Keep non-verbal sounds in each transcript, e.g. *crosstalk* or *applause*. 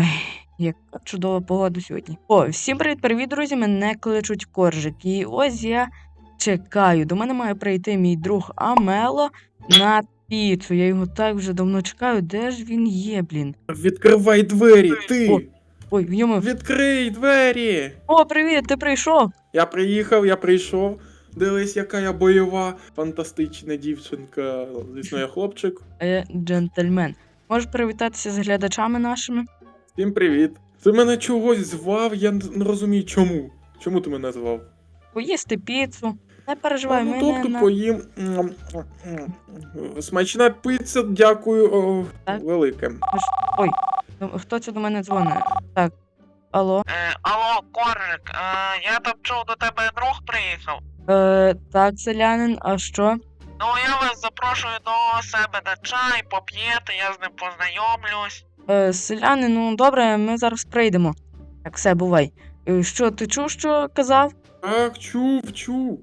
Ой, яка чудова погода сьогодні. О, всім привіт, привіт, друзі! Мене кличуть Коржик. І ось я чекаю. До мене має прийти мій друг Амело на піцу. Я його так вже давно чекаю. Де ж він є, блін? Відкривай двері, О. ти! Ой, в ньому. Відкрий двері! О, привіт, ти прийшов. Я приїхав, я прийшов. Дивись, яка я бойова, фантастична дівчинка. Звісно, я хлопчик. Е, джентльмен. Можеш привітатися з глядачами нашими? Всім привіт. Ти мене чогось звав, я не не розумію чому. Чому ти мене звав? Поїсти піцу. Не переживай, А, ми ну, тобто на... поїм. М, м, м. Смачна пицца, дякую. О, Так. велике. Ой, ну, хто це до мене дзвонить? Так. Алло. Е, алло, Коржик, е, я там чув, до тебе друг приїхав. Е, так, селянин, а що? Ну, я вас запрошую до себе на чай, поп'єте, я з ним познайомлюсь. Е, селянин, ну добре, ми зараз прийдемо. Так, все, бувай. Е, що, ти чув, що казав? Так, чув, чув.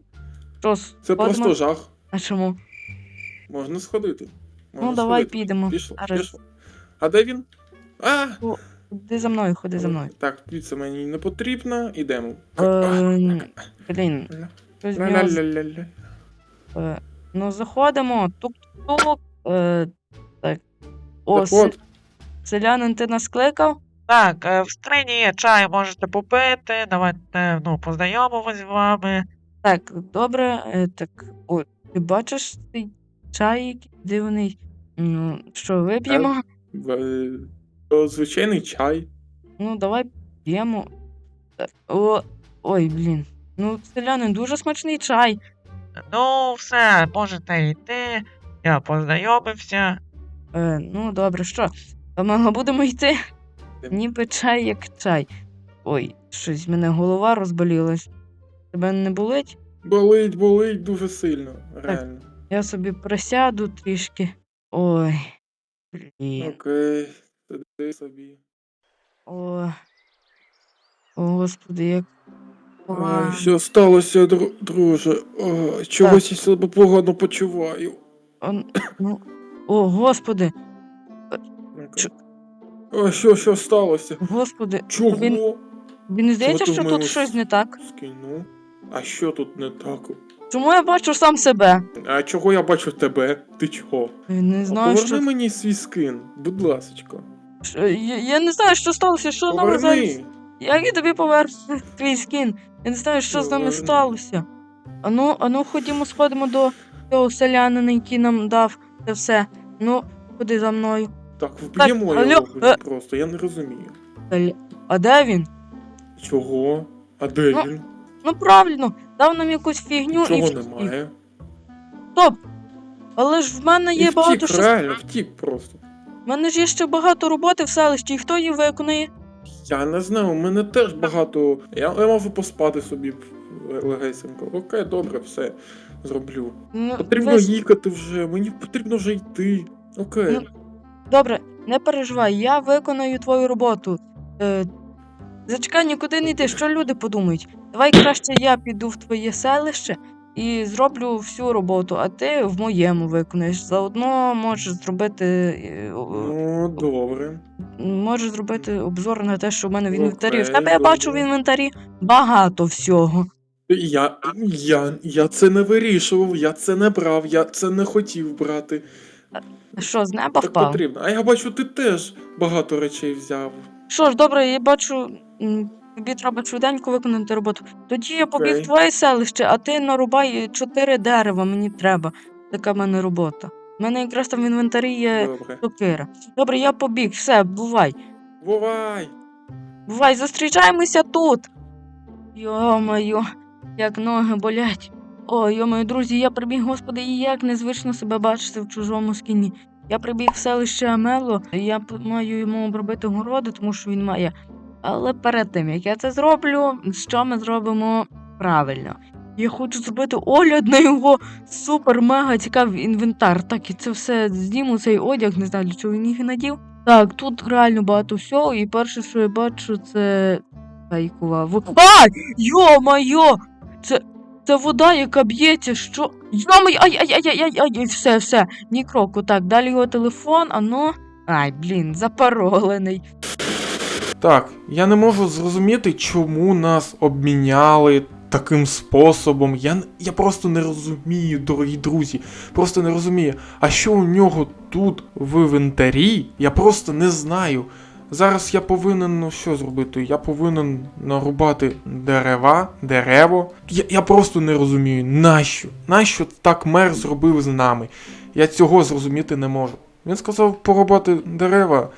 Що, Це сходимо? просто жах. А чому? Можна сходити. Можна ну, давай сходити. підемо. Пішло, Зараз. пішло. А де він? А! Ходи за мною, ходи за мною. Так, піца мені не потрібна, ідемо. Е, блін, щось в нього з- Ля-ля-ля-ля. е, Ну, заходимо, тук-тук. Е, так. О, Так се- от, селянин, ти нас кликав? Так, е, в скрині є чай, можете попити, давайте, ну, познайомимось з вами. Так, добре, е, так. О, ти бачиш цей чай який дивний? Ну, що, вип'ємо? е, то звичайний чай. Ну, давай п'ємо. О, ой, блін. Ну, селянин, дуже смачний чай. Ну, все, можете йти, я познайомився. Е, ну, добре, що? Ми будемо йти. Ніби чай, як чай. Ой, щось в мене голова розболілась. Тебе не болить? Болить, болить дуже сильно, реально. Я собі присяду трішки. Ой. Блін. Окей, сиди собі. О. О, господи, як. Ой, що сталося, дру- друже? О, чогось я себе погано почуваю. Он, ну, о, господи, Окей. Що? Що, що сталося? господи. Чого? Він, він здається, що тут щось не так. Скину. А що тут не так? Чому я бачу сам себе? А чого я бачу тебе? Ти чого? Я Не знаю, Поверни що. мені свій скин, будь ласочка. що- Я, я не знаю, що сталося, що з нами зараз. Як я тобі поверну *laughs* твій скін? Я не знаю, що з нами сталося. Ану, ану, ходімо, сходимо до цього селянина, який нам дав це все. Ну, ходи за мною. Так, вб'ємо алло, його е. просто, я не розумію. А де він? Чого? А де Ну, він? Ну правильно, дав нам якусь фігню і Чого втік. немає? Стоп! Але ж в мене є І багато втік, що. реально, втік просто. В мене ж є ще багато роботи в селищі, і хто її виконує? Я не знаю, у мене теж багато. Я, я можу поспати собі легесенько. Окей, добре, все зроблю. Ну, Потрібно весь- їхати вже, мені потрібно вже йти. Окей. Ну, Добре, не переживай, я виконаю твою роботу. Е, зачекай, нікуди не йди, що люди подумають. Давай краще я піду в твоє селище і зроблю всю роботу, а ти в моєму виконаєш. Заодно можеш зробити. е, Ну, добре. Можеш зробити обзор на те, що в мене в інвентарі. В тебе я бачу в інвентарі багато всього. Я, я, я це не вирішував, я це не брав, я це не хотів брати. Що, з неба Так впав? потрібно. А я бачу, ти теж багато речей взяв. Що ж, добре, я бачу, м, тобі треба швиденько виконати роботу. Тоді я побіг Окей. в твоє селище, а ти нарубай чотири дерева, мені треба. Така в мене робота. У мене якраз там в інвентарі є Добре. сокира. Добре, я побіг, все, бувай. Бувай! Бувай, зустрічаємося тут. Йо-моє, як ноги болять. О, йо-моє, друзі, я прибіг, господи, і як незвично себе бачити в чужому скіні. Я прибіг в селище Амело, я маю йому обробити городи, тому що він має. Але перед тим, як я це зроблю, що ми зробимо правильно? Я хочу зробити огляд на його супер-мега цікавий інвентар. Так, і це все зніму цей одяг, не знаю, для чого він їх надів. Так, тут реально багато всього, і перше, що я бачу, це фейкова вода. А! Йо-майо! Це, це вода, яка б'ється, що. Йо-моє, ай, ай, ай, ай, ай, ай, все, все, ні кроку. Так, далі його телефон, ано. Ай, блін, запаролений. Так, я не можу зрозуміти, чому нас обміняли таким способом. Я, я просто не розумію, дорогі друзі. Просто не розумію. А що у нього тут в інвентарі? Я просто не знаю. Зараз я повинен ну, що зробити? Я повинен нарубати дерева, дерево. Я, я просто не розумію, нащо? Нащо так мер зробив з нами? Я цього зрозуміти не можу. Він сказав порубати дерева.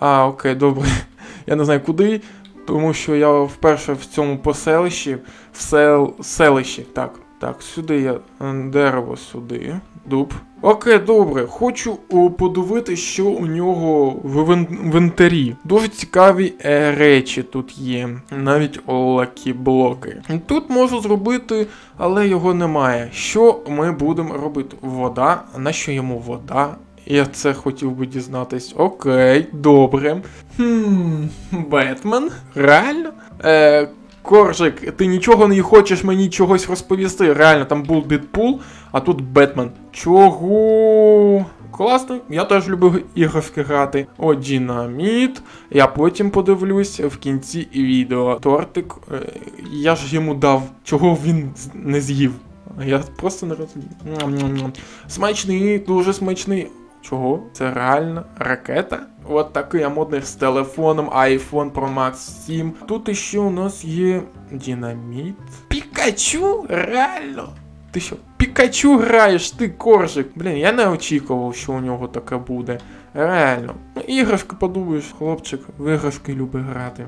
А, окей, добре. *laughs* Я не знаю куди, тому що я вперше в цьому поселищі, в сел... селищі. Так, так, сюди я е, дерево сюди. Дуб. Окей, добре. Хочу о, подивитися, що у нього в інвентарі. Дуже цікаві е, речі тут є. Навіть лакі блоки. Тут можу зробити, але його немає. Що ми будемо робити? Вода. А на що йому вода? Я це хотів би дізнатись. Окей, добре. Хм, Бетмен? Реально? Е, Коржик, ти нічого не хочеш мені чогось розповісти. Реально, там був Дедпул, а тут Бетмен. Чого? Класно, я теж люблю іграшки грати. О, динаміт. Я потім подивлюсь в кінці відео. Тортик. е, Я ж йому дав, чого він не з'їв. Я просто не розумію. Смачний, дуже смачний. Чого? Це реальна ракета? От такий я модний з телефоном iPhone Pro Max 7. Тут іще у нас є динаміт. Пікачу? Реально? Ти що, Пікачу граєш, ти коржик. Блін, я не очікував, що у нього таке буде. Реально. Ну, іграшки подумаєш, хлопчик, в іграшки любить грати.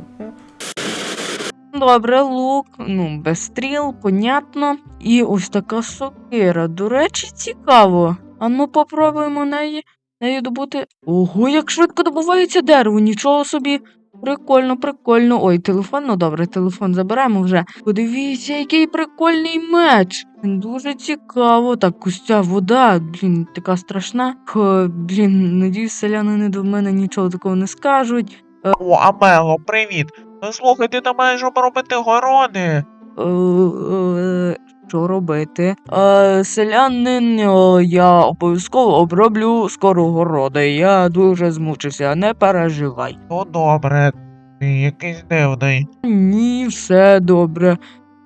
Добре, лук, ну, без стріл, понятно. І ось така сокира. До речі, цікаво. А ну попробуємо неї, неї добути. Ого, як швидко добувається дерево, нічого собі. Прикольно, прикольно. Ой, телефон, ну добре, телефон заберемо вже. Подивіться, який прикольний меч. Дуже цікаво. Так, ця вода, блін, така страшна. Х, блін, надіюсь, селянини до мене нічого такого не скажуть. О, Амело, привіт. Ну слухай, ти там маєш обробити городи. Що робити? Е, селянин, е, я обов'язково оброблю скоро городи. Я дуже змучився, не переживай. Ну добре, ти якийсь дивний. Ні, все добре.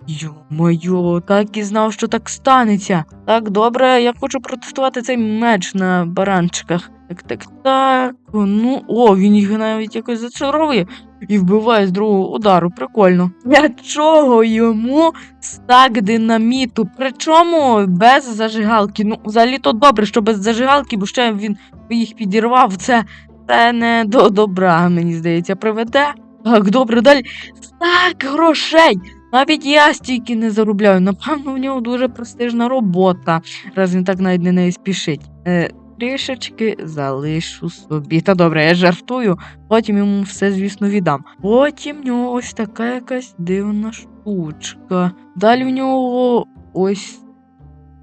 Йо-моє, так і знав, що так станеться. Так, добре, я хочу протестувати цей меч на баранчиках. Так, так, так. Ну, о, він їх навіть якось зачаровує і вбиває з другого удару. Прикольно. Для чого йому стак динаміту? Причому без зажигалки. Ну, взагалі то добре, що без зажигалки, бо ще він їх підірвав. Це, це не до добра, мені здається, приведе. Так, добре, далі. Стак грошей. Навіть я стільки не заробляю. Напевно, в нього дуже престижна робота, раз він так навіть на неї спішить. Е, трішечки залишу собі. Та добре, я жартую, потім йому все, звісно, віддам. Потім в нього ось така якась дивна штучка. Далі в нього ось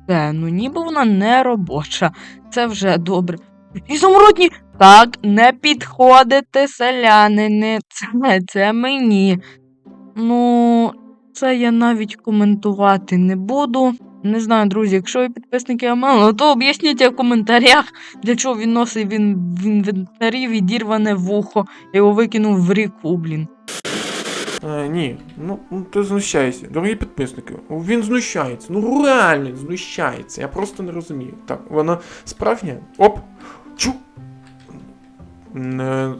це. Ну, ніби вона не робоча. Це вже добре. І замородні! Так, не підходите, селянини. Це, це мені. Ну, це я навіть коментувати не буду. Не знаю, друзі, якщо ви підписники Амело, то об'ясніть в коментарях, для чого він носить він в інвентарі відірване вухо. Я його викинув в ріку, блін. Е, ні, ну ну, ти знущайся. Дорогі підписники, він знущається. Ну реально знущається. Я просто не розумію. Так, вона справжня? Оп! Чу! Не.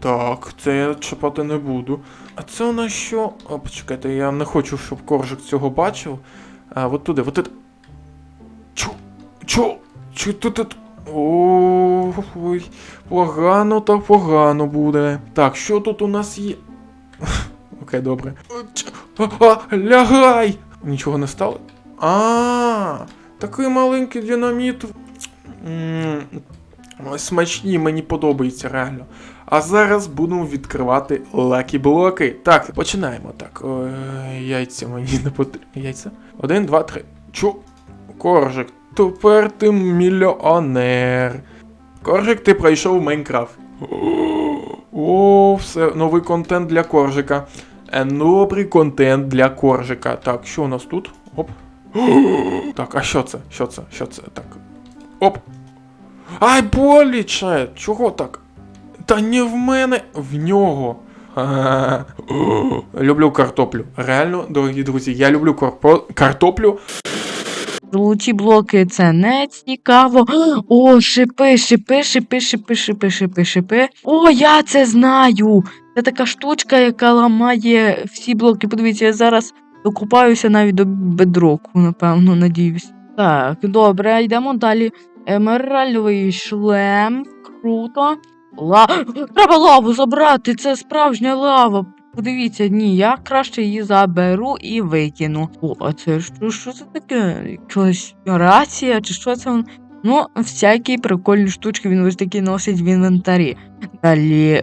Так, це я чіпати не буду. А це у нас що? О, почекайте, я не хочу, щоб коржик цього бачив. А, от туди, от туди. Чу! Чу! Чу тут тут. Ой, погано так погано буде. Так, що тут у нас є? *laughs* Окей, добре. Лягай! Нічого не стало? А, такий маленький динаміт. Смачні, мені подобається реально. А зараз будемо відкривати лакі блоки. Так, починаємо. Так, е, яйця мені не потрібні. Яйця. Один, два, три. Чу. Коржик, тепер ти мільйонер. Коржик, ти пройшов Майнкрафт. *gasps* О, все, новий контент для коржика. Е, Новий контент для коржика. Так, що у нас тут? Оп. *gasps* Так, а що це? Що це? Що це? Так. Оп. Ай, боліче! Чого так? Та не в мене, в нього. *laughs* Люблю картоплю. Реально, дорогі друзі, я люблю карпо- картоплю. Золоті блоки це не цікаво. О, шипи, шипи, шипи, шипи, шипи, шипи, шипи. О, я це знаю. Це така штучка, яка ламає всі блоки. Подивіться, я зараз докупаюся навіть до бедроку, напевно, надіюсь. Так, добре, йдемо далі. Емеральдовий шлем. Круто. Ла... Треба лаву забрати, це справжня лава. Подивіться, ні, я краще її заберу і викину. О, а це що, що це таке? Якась рація чи що це? Ну, всякі прикольні штучки він ось такі носить в інвентарі. Далі.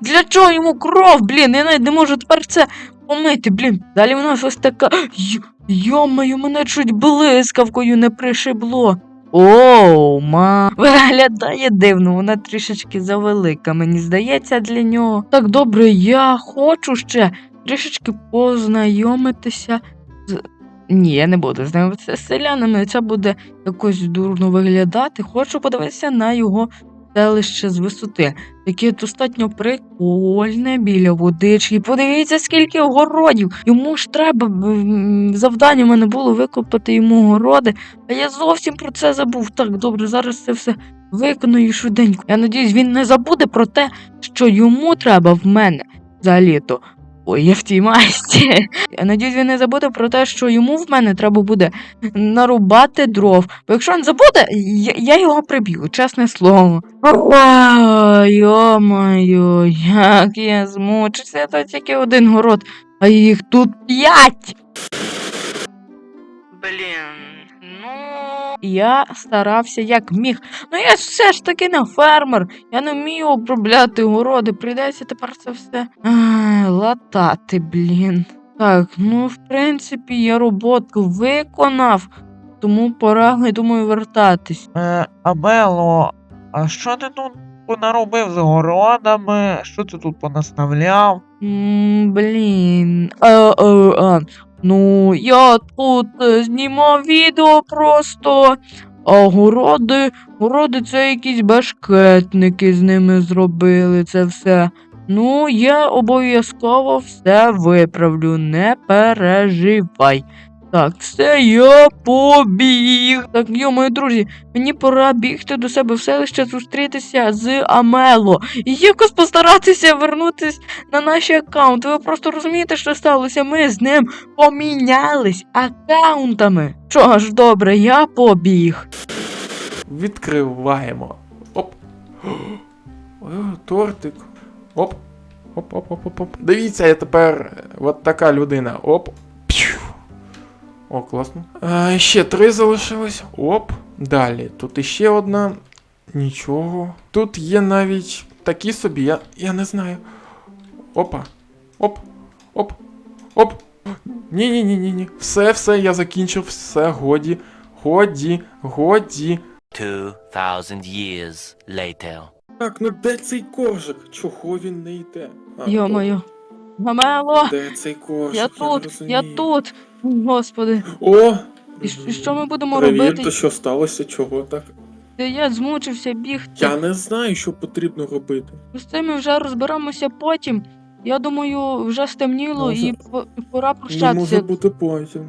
Для чого йому кров, блін? Я навіть не можу тепер це помити, блін. Далі в нас ось така. Й- Йомаю, мене чуть блискавкою не пришибло. Оу, ма. Виглядає дивно, вона трішечки завелика, мені здається, для нього. Так добре, я хочу ще трішечки познайомитися з. Ні, я не буду знайомитися з селянами, це буде якось дурно виглядати. Хочу подивитися на його селище з висоти. Яке достатньо прикольне біля водички. Подивіться, скільки огородів. Йому ж треба завдання в мене було викопати йому городи. А я зовсім про це забув. Так, добре, зараз це все виконую швиденько. Я надіюсь, він не забуде про те, що йому треба в мене взагалі-то. Ой, я в тій масті. Я надіюсь, він не забуде про те, що йому в мене треба буде нарубати дров. Бо якщо він забуде, я, я його приб'ю, чесне слово. Йо-моє, як я змучився, то тільки один город, а їх тут п'ять. Блін. Я старався як міг. Ну я все ж таки не фермер. Я не вмію обробляти городи. Прийдеться тепер це все ай, латати, блін. Так, ну в принципі, я роботу виконав, тому пора, я думаю, вертатись. Е, Абело, а що ти тут понаробив з городами? Що ти тут понаставляв? М, Блін. Е, е, е. Ну, я тут е, знімав відео просто. А городи, городи це якісь башкетники з ними зробили це все. Ну, я обов'язково все виправлю, не переживай. Так, все, я побіг. Так, йо, мої друзі, мені пора бігти до себе в селище зустрітися з Амело. І якось постаратися вернутись на наш аккаунт. Ви просто розумієте, що сталося? Ми з ним помінялись аккаунтами. Що ж, добре, я побіг. Відкриваємо. Оп. О, тортик. Оп. Оп, оп, оп, оп, оп. Дивіться, я тепер е, от така людина. Оп. О, класно. А, ще три залишилось. Оп. Далі. Тут іще одна. Нічого. Тут є навіть такі собі, я, я не знаю. Опа. Оп. Оп. Оп. Ні, ні, ні, ні, ні. Все, все, я закінчив, все, годі. Годі, годі. 2,000 years later. Так, ну де цей коржик? Чого він не йде? Йо-моє. Амело, Де цей коржик? я не тут, я розумію. тут. Господи, О! і що- і що ми будемо робити? то що сталося, чого так? Та Я змучився бігти. Я не знаю, що потрібно робити. З цим ми вже розберемося потім. Я думаю, вже стемніло Може- і по- і пора Не може прощатися. бути потім.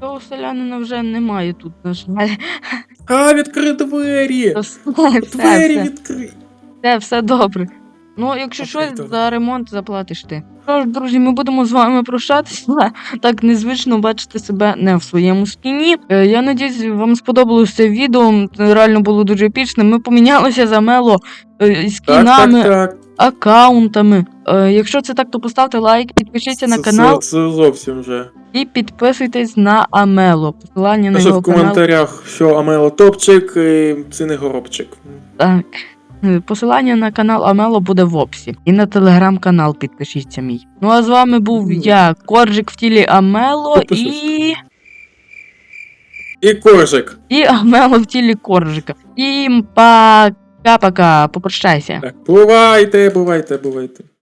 Того селянина вже немає тут, на жаль. А, відкрий двері! Все, Двері все, відкрий! все, все добре. Ну, якщо Окей, щось добре. за ремонт заплатиш ти. Що ж, друзі, ми будемо з вами прощатися. Так незвично бачити себе не в своєму скіні. Е, Я надіюсь, вам сподобалось це відео. Це реально було дуже епічним. Ми помінялися за мело е, скінами, Так, так, так. аккаунтами. Е, Якщо це так, то поставте лайк, підпишіться на Це- канал Це, це зовсім вже. і підписуйтесь на Амело. Посилання на його в коментарях, що Амело топчик, і це не горобчик. Так. Е, Посилання на канал Амело буде в описі. І на телеграм-канал підпишіться мій. Ну а з вами був я, Коржик в тілі Амело і. І коржик. І Амело в тілі Коржика. І пока-пока. Попрощайся. Так, бувайте, бувайте, бувайте.